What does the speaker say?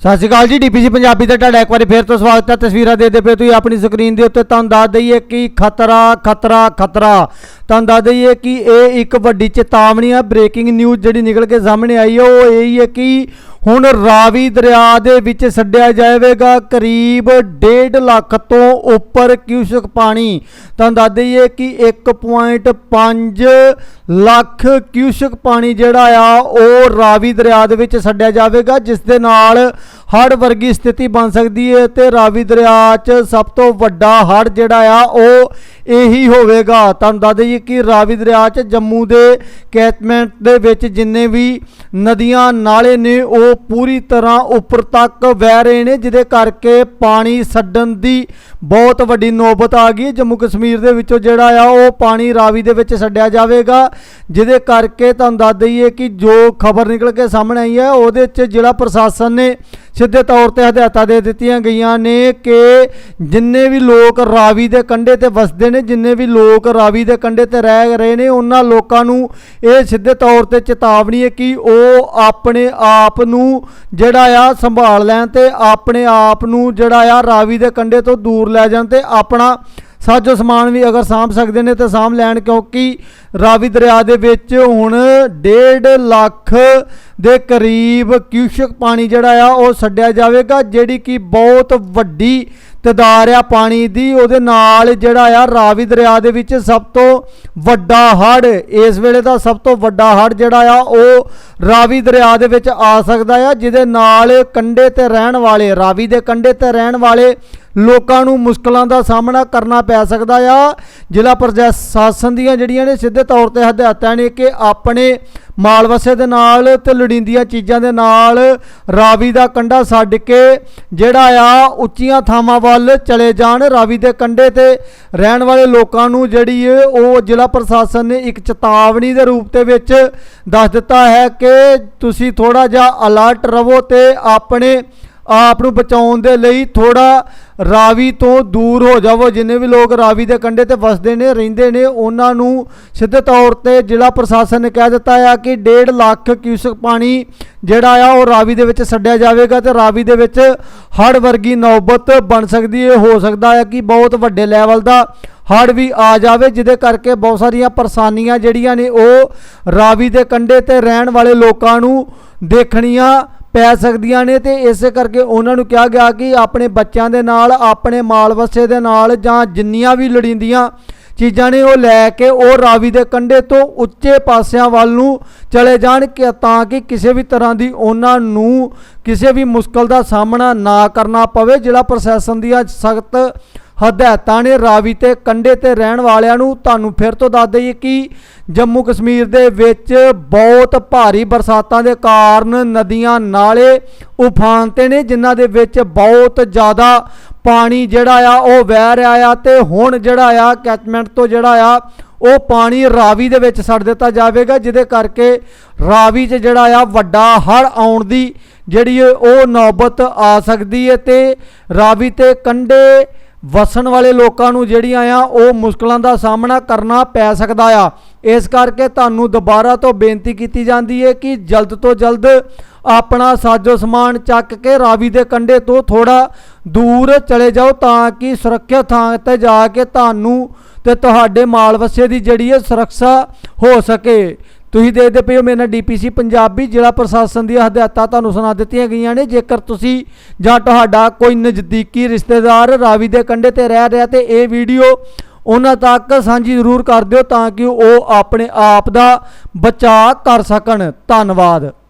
ਸਤਿ ਸ਼੍ਰੀ ਅਕਾਲ ਜੀ, ਡੀਪੀਸੀ ਪੰਜਾਬੀ 'ਤੇ ਤੁਹਾਡਾ ਇੱਕ ਵਾਰੀ ਫੇਰ ਤੋਂ ਸਵਾਗਤ ਹੈ। ਤਸਵੀਰਾਂ ਦੇਖਦੇ ਪਏ ਤੁਸੀਂ ਆਪਣੀ ਸਕਰੀਨ ਦੇ ਉੱਤੇ ਤੁਹਾਨੂੰ ਦੱਸ ਦਈਏ ਕਿ ਖਤਰਾ ਖਤਰਾ ਖਤਰਾ। ਤੁਹਾਨੂੰ ਦੱਸ ਦਈਏ ਕਿ ਇਹ ਇੱਕ ਵੱਡੀ ਚੇਤਾਵਨੀ ਆ ਬ੍ਰੇਕਿੰਗ ਨਿਊਜ਼ ਜਿਹੜੀ ਨਿਕਲ ਕੇ ਸਾਹਮਣੇ ਆਈ ਹੈ, ਉਹ ਇਹ ਹੀ ਹੈ ਕਿ ਹੁਣ ਰਾਵੀ ਦਰਿਆ ਦੇ ਵਿੱਚ ਛੱਡਿਆ ਜਾਵੇਗਾ, ਕਰੀਬ 1.5 ਲੱਖ ਤੋਂ ਉੱਪਰ ਕਿਊਸਕ ਪਾਣੀ। ਤੁਹਾਨੂੰ ਦੱਸ ਦਈਏ ਕਿ 1.5 ਲੱਖ ਕਿਊਸਕ ਪਾਣੀ ਜਿਹੜਾ ਆ, ਉਹ ਰਾਵੀ ਦਰਿਆ ਦੇ ਵਿੱਚ ਛੱਡਿਆ ਜਾਵੇਗਾ, ਜਿਸ ਦੇ ਨਾਲ ਹੜ੍ਹ ਵਰਗੀ ਸਥਿਤੀ ਬਣ ਸਕਦੀ ਹੈ ਤੇ ਰਾਵੀ ਦਰਿਆ 'ਚ ਸਭ ਤੋਂ ਵੱਡਾ ਹੜ੍ਹ ਜਿਹੜਾ ਆ, ਉਹ ਇਹੀ ਹੋਵੇਗਾ। ਤੁਹਾਨੂੰ ਦੱਸ ਦਈਏ ਕਿ ਰਾਵੀ ਦਰਿਆ 'ਚ ਜੰਮੂ ਦੇ ਕੈਚਮੈਂਟ ਦੇ ਵਿੱਚ ਜਿੰਨੇ ਵੀ ਨਦੀਆਂ ਨਾਲੇ ਨੇ, ਉਹ ਪੂਰੀ ਤਰ੍ਹਾਂ ਉੱਪਰ ਤੱਕ ਵਹਿ ਰਹੇ ਨੇ, ਜਿਹਦੇ ਕਰਕੇ ਪਾਣੀ ਛੱਡਣ ਦੀ ਬਹੁਤ ਵੱਡੀ ਨੌਬਤ ਆ ਗਈ ਜੰਮੂ ਕਸ਼ਮੀਰ ਦੇ ਵਿੱਚੋਂ ਜਿਹੜਾ ਆ, ਉਹ ਪਾਣੀ ਰਾਵੀ ਦੇ ਵਿੱਚ ਛੱਡਿਆ ਜਾਵੇਗਾ, ਜਿਹਦੇ ਕਰਕੇ ਤੁਹਾਨੂੰ ਦੱਸ ਦਈਏ ਕਿ ਜੋ ਖਬਰ ਨਿਕਲ ਕੇ ਸਾਹਮਣੇ ਆਈ ਹੈ, ਉਹਦੇ 'ਚ ਜ਼ਿਲ੍ਹਾ ਪ੍ਰਸ਼ਾਸਨ ਨੇ ਸਿੱਧੇ ਤੌਰ ਤੇ ਹਦਾਇਤਾਂ ਦੇ ਦਿੱਤੀਆਂ ਗਈਆਂ ਨੇ ਕਿ ਜਿੰਨੇ ਵੀ ਲੋਕ ਰਾਵੀ ਦੇ ਕੰਢੇ ਤੇ ਵਸਦੇ ਨੇ, ਜਿੰਨੇ ਵੀ ਲੋਕ ਰਾਵੀ ਦੇ ਕੰਢੇ ਤੇ ਰਹਿ ਰਹੇ ਨੇ, ਉਹਨਾਂ ਲੋਕਾਂ ਨੂੰ ਇਹ ਸਿੱਧੇ ਤੌਰ ਤੇ ਚੇਤਾਵਨੀ ਹੈ ਕਿ ਉਹ ਆਪਣੇ ਆਪ ਨੂੰ ਜਿਹੜਾ ਆ ਸੰਭਾਲ ਲੈਣ ਤੇ, ਆਪਣੇ ਆਪ ਨੂੰ ਜਿਹੜਾ ਆ ਰਾਵੀ ਦੇ ਕੰਢੇ ਤੋਂ ਦੂਰ ਲੈ ਜਾਣ ਤੇ ਆਪਣਾ ਸਾਜੋ ਸਮਾਨ ਵੀ ਅਗਰ ਸਾਂਭ ਸਕਦੇ ਨੇ ਤਾਂ ਸਾਂਭ ਲੈਣ, ਕਿਉਂਕਿ ਰਾਵੀ ਦਰਿਆ ਦੇ ਵਿੱਚ ਹੁਣ 1.5 ਲੱਖ ਦੇ ਕਰੀਬ ਕਿਊਸ਼ਕ ਪਾਣੀ ਜਿਹੜਾ ਆ ਉਹ ਛੱਡਿਆ ਜਾਵੇਗਾ, ਜਿਹੜੀ ਕਿ ਬਹੁਤ ਵੱਡੀ ਤਦਾਰ ਆ ਪਾਣੀ ਦੀ। ਉਹਦੇ ਨਾਲ ਜਿਹੜਾ ਆ ਰਾਵੀ ਦਰਿਆ ਦੇ ਵਿੱਚ ਸਭ ਤੋਂ ਵੱਡਾ ਹੜ੍ਹ, ਇਸ ਵੇਲੇ ਦਾ ਸਭ ਤੋਂ ਵੱਡਾ ਹੜ੍ਹ ਜਿਹੜਾ ਆ ਉਹ ਰਾਵੀ ਦਰਿਆ ਦੇ ਵਿੱਚ ਆ ਸਕਦਾ ਆ, ਜਿਹਦੇ ਨਾਲ ਕੰਢੇ ਤੇ ਰਹਿਣ ਵਾਲੇ, ਰਾਵੀ ਦੇ ਕੰਢੇ ਤੇ ਰਹਿਣ ਵਾਲੇ ਲੋਕਾਂ ਨੂੰ ਮੁਸ਼ਕਲਾਂ ਦਾ ਸਾਹਮਣਾ ਕਰਨਾ ਪੈ ਸਕਦਾ ਆ। ਜ਼ਿਲ੍ਹਾ ਪ੍ਰਸ਼ਾਸਨ ਦੀਆਂ ਜਿਹੜੀਆਂ ਨੇ ਸਿੱਧੇ ਤੌਰ ਤੇ ਹਦਾਇਤਾਂ ਨੇ ਕਿ ਆਪਣੇ ਮਾਲ ਵਸੇ ਦੇ ਨਾਲ ਤੇ ਲੋੜੀਂਦੀਆਂ ਚੀਜ਼ਾਂ ਦੇ ਨਾਲ ਰਾਵੀ ਦਾ ਕੰਢਾ ਛੱਡ ਕੇ ਜਿਹੜਾ ਆ ਉੱਚੀਆਂ ਥਾਵਾਂ ਵੱਲ ਚਲੇ ਜਾਣ। ਰਾਵੀ ਦੇ ਕੰਢੇ ਤੇ ਰਹਿਣ ਵਾਲੇ ਲੋਕਾਂ ਨੂੰ ਜਿਹੜੀ ਉਹ ਜ਼ਿਲ੍ਹਾ ਪ੍ਰਸ਼ਾਸਨ ਨੇ ਇੱਕ ਚੇਤਾਵਨੀ ਦੇ ਰੂਪ ਦੇ ਵਿੱਚ ਦੱਸ ਦਿੱਤਾ ਹੈ ਕਿ ਤੁਸੀਂ ਥੋੜਾ ਜਿਹਾ ਅਲਰਟ ਰਹੋ ਤੇ ਆਪਣੇ ਆਪ ਨੂੰ ਬਚਾਉਣ ਦੇ ਲਈ ਥੋੜਾ ਰਾਵੀ ਤੋਂ ਦੂਰ ਹੋ ਜਾਵੋ। ਜਿੰਨੇ ਵੀ ਲੋਕ ਰਾਵੀ ਦੇ ਕੰਢੇ ਤੇ ਵਸਦੇ ਨੇ, ਰਹਿੰਦੇ ਨੇ, ਉਹਨਾਂ ਨੂੰ ਸਿੱਧੇ ਤੌਰ ਤੇ ਜ਼ਿਲ੍ਹਾ ਪ੍ਰਸ਼ਾਸਨ ਨੇ ਕਹਿ ਦਿੱਤਾ ਆ ਕਿ 1.5 ਲੱਖ ਕਿਊਸਕ ਪਾਣੀ ਜਿਹੜਾ ਆ ਉਹ ਰਾਵੀ ਦੇ ਵਿੱਚ ਛੱਡਿਆ ਜਾਵੇਗਾ ਤੇ ਰਾਵੀ ਦੇ ਵਿੱਚ ਹੜ੍ਹ ਵਰਗੀ ਨੌਬਤ ਬਣ ਸਕਦੀ ਹੈ ਹੋ ਸਕਦਾ ਹੈ ਕਿ ਬਹੁਤ ਵੱਡੇ ਲੈਵਲ ਦਾ ਹੜ੍ਹ ਵੀ ਆ ਜਾਵੇ, ਜਿਹਦੇ ਕਰਕੇ ਬਹੁਤ ਸਾਰੀਆਂ ਪਰੇਸ਼ਾਨੀਆਂ ਜਿਹੜੀਆਂ ਨੇ ਉਹ ਰਾਵੀ ਦੇ ਕੰਢੇ ਤੇ ਰਹਿਣ ਵਾਲੇ ਲੋਕਾਂ ਨੂੰ ਦੇਖਣੀਆਂ ਪੈ ਸਕਦੀਆਂ ਨੇ ਤੇ ਇਸੇ ਕਰਕੇ ਉਹਨਾਂ ਨੂੰ ਕਿਹਾ ਗਿਆ ਕਿ ਆਪਣੇ ਬੱਚਿਆਂ ਦੇ ਨਾਲ, ਆਪਣੇ ਮਾਲ ਵਸੇ ਦੇ ਨਾਲ ਜਾਂ ਜਿੰਨੀਆਂ ਵੀ ਲੋੜੀਂਦੀਆਂ ਚੀਜ਼ਾਂ ਨੇ ਉਹ ਲੈ ਕੇ ਉਹ ਰਾਵੀ ਦੇ ਕੰਢੇ ਤੋਂ ਉੱਚੇ ਪਾਸਿਆਂ ਵੱਲ ਨੂੰ ਚਲੇ ਜਾਣ ਕਿ ਤਾਂ ਕਿ ਕਿਸੇ ਵੀ ਤਰ੍ਹਾਂ ਦੀ ਉਹਨਾਂ ਨੂੰ ਕਿਸੇ ਵੀ ਮੁਸ਼ਕਲ ਦਾ ਸਾਹਮਣਾ ਨਾ ਕਰਨਾ ਪਵੇ, ਜਿਹੜਾ ਪ੍ਰਸ਼ਾਸਨ ਦੀਆਂ ਸਖਤ ਹਦਾਇਤਾਂ ਨੇ ਰਾਵੀ ਤੇ ਕੰਢੇ ਤੇ ਰਹਿਣ ਵਾਲਿਆਂ ਨੂੰ ਤੁਹਾਨੂੰ ਫਿਰ ਤੋਂ ਦੱਸ ਦਈਏ ਕਿ ਜੰਮੂ ਕਸ਼ਮੀਰ ਦੇ ਵਿੱਚ ਬਹੁਤ ਭਾਰੀ ਬਰਸਾਤਾਂ ਦੇ ਕਾਰਨ ਨਦੀਆਂ ਨਾਲੇ ਉਫਾਨ ਤੇ ਨੇ, ਜਿਨ੍ਹਾਂ ਦੇ ਵਿੱਚ ਬਹੁਤ ਜ਼ਿਆਦਾ ਪਾਣੀ ਜਿਹੜਾ ਆ ਉਹ ਵਹਿ ਰਿਹਾ ਆ ਤੇ ਹੁਣ ਜਿਹੜਾ ਆ ਕੈਚਮੈਂਟ ਤੋਂ ਜਿਹੜਾ ਆ ਉਹ ਪਾਣੀ ਰਾਵੀ ਦੇ ਵਿੱਚ ਛੱਡ ਦਿੱਤਾ ਜਾਵੇਗਾ, ਜਿਹਦੇ ਕਰਕੇ ਰਾਵੀ 'ਚ ਜਿਹੜਾ ਆ ਵੱਡਾ ਹੜ੍ਹ ਆਉਣ ਦੀ ਜਿਹੜੀ ਉਹ ਨੌਬਤ ਆ ਸਕਦੀ ਹੈ ਤੇ ਰਾਵੀ ਤੇ ਕੰਢੇ ਵਸਣ ਵਾਲੇ ਲੋਕਾਂ ਨੂੰ ਜਿਹੜੀਆਂ ਆ, ਉਹ ਮੁਸ਼ਕਲਾਂ ਦਾ ਸਾਹਮਣਾ ਕਰਨਾ ਪੈ ਸਕਦਾ ਆ। ਇਸ ਕਰਕੇ ਤੁਹਾਨੂੰ ਦੁਬਾਰਾ ਤੋਂ ਬੇਨਤੀ ਕੀਤੀ ਜਾਂਦੀ ਹੈ ਕਿ ਜਲਦ ਤੋਂ ਜਲਦ ਆਪਣਾ ਸਾਜੋ ਸਮਾਨ ਚੱਕ ਕੇ ਰਾਵੀ ਦੇ ਕੰਢੇ ਤੋਂ ਥੋੜਾ ਦੂਰ ਚਲੇ ਜਾਓ ਤਾਂ ਕਿ ਸੁਰੱਖਿਅਤ ਥਾਂ ਤੇ ਜਾ ਕੇ ਤੁਹਾਨੂੰ ਤੇ ਤੁਹਾਡੇ ਮਾਲ ਵਸੇ ਦੀ ਜਿਹੜੀ ਹੈ ਸੁਰੱਖਿਆ ਹੋ ਸਕੇ। ਤੁਸੀਂ ਦੇਖਦੇ ਪਏ ਹੋ ਮੇਰੇ ਨਾਲ ਡੀਪੀਸੀ ਪੰਜਾਬੀ ਜ਼ਿਲ੍ਹਾ ਪ੍ਰਸ਼ਾਸਨ ਦੀਆਂ ਹਦਾਇਤਾਂ ਤੁਹਾਨੂੰ ਸੁਣਾ ਦਿੱਤੀਆਂ ਗਈਆਂ ਨੇ। ਜੇਕਰ ਤੁਸੀਂ ਜਾਂ ਤੁਹਾਡਾ ਕੋਈ ਨਜ਼ਦੀਕੀ ਰਿਸ਼ਤੇਦਾਰ ਰਾਵੀ ਦੇ ਕੰਢੇ ਤੇ ਰਹਿ ਰਿਹਾ ਤੇ ਇਹ ਵੀਡੀਓ ਉਹਨਾਂ ਤੱਕ ਸਾਂਝੀ ਜ਼ਰੂਰ ਕਰ ਦਿਓ ਤਾਂ ਕਿ ਉਹ ਆਪਣੇ ਆਪ ਦਾ ਬਚਾਅ ਕਰ ਸਕਣ। ਧੰਨਵਾਦ।